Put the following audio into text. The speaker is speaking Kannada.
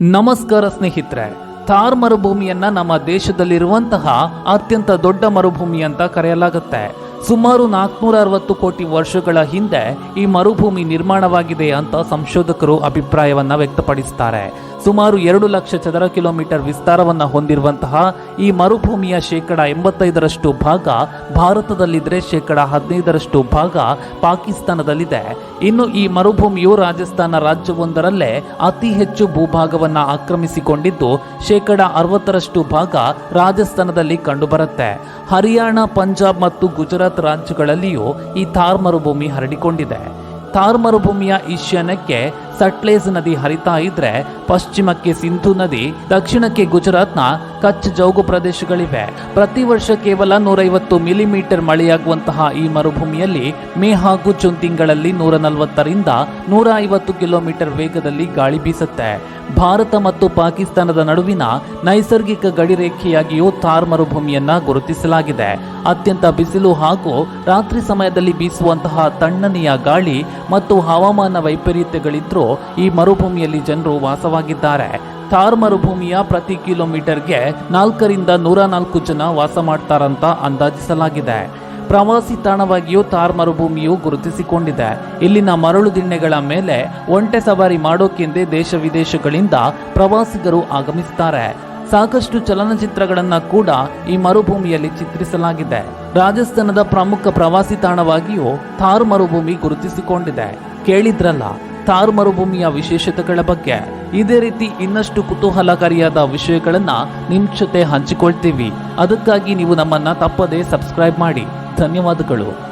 ನಮಸ್ಕಾರ ಸ್ನೇಹಿತರೆ, ಥಾರ್ ಮರುಭೂಮಿಯನ್ನ ನಮ್ಮ ದೇಶದಲ್ಲಿರುವಂತಹ ಅತ್ಯಂತ ದೊಡ್ಡ ಮರುಭೂಮಿ ಅಂತ ಕರೆಯಲಾಗುತ್ತೆ. ಸುಮಾರು ನಾಲ್ಕುನೂರ ಅರವತ್ತು ಕೋಟಿ ವರ್ಷಗಳ ಹಿಂದೆ ಈ ಮರುಭೂಮಿ ನಿರ್ಮಾಣವಾಗಿದೆ ಅಂತ ಸಂಶೋಧಕರು ಅಭಿಪ್ರಾಯವನ್ನ ವ್ಯಕ್ತಪಡಿಸ್ತಾರೆ. ಸುಮಾರು ಎರಡು ಲಕ್ಷ ಚದರ ಕಿಲೋಮೀಟರ್ ವಿಸ್ತಾರವನ್ನು ಹೊಂದಿರುವಂತಹ ಈ ಮರುಭೂಮಿಯ ಶೇಕಡ ಎಂಬತ್ತೈದರಷ್ಟು ಭಾಗ ಭಾರತದಲ್ಲಿದ್ದರೆ ಶೇಕಡ ಹದಿನೈದರಷ್ಟು ಭಾಗ ಪಾಕಿಸ್ತಾನದಲ್ಲಿದೆ. ಇನ್ನು ಈ ಮರುಭೂಮಿಯು ರಾಜಸ್ಥಾನ ರಾಜ್ಯವೊಂದರಲ್ಲೇ ಅತಿ ಹೆಚ್ಚು ಭೂಭಾಗವನ್ನು ಆಕ್ರಮಿಸಿಕೊಂಡಿದ್ದು, ಶೇಕಡ ಅರವತ್ತರಷ್ಟು ಭಾಗ ರಾಜಸ್ಥಾನದಲ್ಲಿ ಕಂಡುಬರುತ್ತೆ. ಹರಿಯಾಣ, ಪಂಜಾಬ್ ಮತ್ತು ಗುಜರಾತ್ ರಾಜ್ಯಗಳಲ್ಲಿಯೂ ಈ ಥಾರ್ ಮರುಭೂಮಿ ಹರಡಿಕೊಂಡಿದೆ. ಥಾರ್ ಮರುಭೂಮಿಯ ಈಶಾನ್ಯಕ್ಕೆ ಸಟ್ಲೇಜ್ ನದಿ ಹರಿತಾ ಇದ್ರೆ ಪಶ್ಚಿಮಕ್ಕೆ ಸಿಂಧು ನದಿ, ದಕ್ಷಿಣಕ್ಕೆ ಗುಜರಾತ್ನ ಕಚ್ ಜೌಗು ಪ್ರದೇಶಗಳಿವೆ. ಪ್ರತಿ ವರ್ಷ ಕೇವಲ ನೂರೈವತ್ತು ಮಿಲಿಮೀಟರ್ ಮಳೆಯಾಗುವಂತಹ ಈ ಮರುಭೂಮಿಯಲ್ಲಿ ಮೇ ಹಾಗೂ ಜೂನ್ ತಿಂಗಳಲ್ಲಿ ನೂರ ನಲವತ್ತರಿಂದ ನೂರ ಐವತ್ತು ಕಿಲೋಮೀಟರ್ ವೇಗದಲ್ಲಿ ಗಾಳಿ ಬೀಸುತ್ತೆ. ಭಾರತ ಮತ್ತು ಪಾಕಿಸ್ತಾನದ ನಡುವಿನ ನೈಸರ್ಗಿಕ ಗಡಿರೇಖೆಯಾಗಿಯೂ ಥಾರ್ ಮರುಭೂಮಿಯನ್ನ ಗುರುತಿಸಲಾಗಿದೆ. ಅತ್ಯಂತ ಬಿಸಿಲು ಹಾಗೂ ರಾತ್ರಿ ಸಮಯದಲ್ಲಿ ಬೀಸುವಂತಹ ತಣ್ಣನೆಯ ಗಾಳಿ ಮತ್ತು ಹವಾಮಾನ ವೈಪರೀತ್ಯಗಳಿದ್ರೂ ಈ ಮರುಭೂಮಿಯಲ್ಲಿ ಜನರು ವಾಸವಾಗಿದ್ದಾರೆ. ಥಾರ್ ಮರುಭೂಮಿಯ ಪ್ರತಿ ಕಿಲೋಮೀಟರ್ಗೆ ನಾಲ್ಕರಿಂದ ನೂರ ನಾಲ್ಕು ಜನ ವಾಸ ಮಾಡ್ತಾರಂತ ಅಂದಾಜಿಸಲಾಗಿದೆ. ಪ್ರವಾಸಿ ತಾಣವಾಗಿಯೂ ಥಾರ್ ಮರುಭೂಮಿಯು ಗುರುತಿಸಿಕೊಂಡಿದೆ. ಇಲ್ಲಿನ ಮರಳು ದಿಣ್ಣೆಗಳ ಮೇಲೆ ಒಂಟೆ ಸವಾರಿ ಮಾಡೋಕೆಂದೇ ದೇಶ ವಿದೇಶಗಳಿಂದ ಪ್ರವಾಸಿಗರು ಆಗಮಿಸುತ್ತಾರೆ ಸಾಕಷ್ಟು ಚಲನಚಿತ್ರಗಳನ್ನ ಕೂಡ ಈ ಮರುಭೂಮಿಯಲ್ಲಿ ಚಿತ್ರಿಸಲಾಗಿದೆ. ರಾಜಸ್ಥಾನದ ಪ್ರಮುಖ ಪ್ರವಾಸಿ ತಾಣವಾಗಿಯೂ ಥಾರ್ ಮರುಭೂಮಿ ಗುರುತಿಸಿಕೊಂಡಿದೆ. ಕೇಳಿದ್ರಲ್ಲ ಥಾರ್ ಮರುಭೂಮಿಯ ವಿಶೇಷತೆಗಳ ಬಗ್ಗೆ. ಇದೇ ರೀತಿ ಇನ್ನಷ್ಟು ಕುತೂಹಲಕಾರಿಯಾದ ವಿಷಯಗಳನ್ನ ನಿಮ್ ಜೊತೆ ಹಂಚಿಕೊಳ್ತೀವಿ. ಅದಕ್ಕಾಗಿ ನೀವು ನಮ್ಮನ್ನ ತಪ್ಪದೇ ಸಬ್ಸ್ಕ್ರೈಬ್ ಮಾಡಿ. ಧನ್ಯವಾದಗಳು.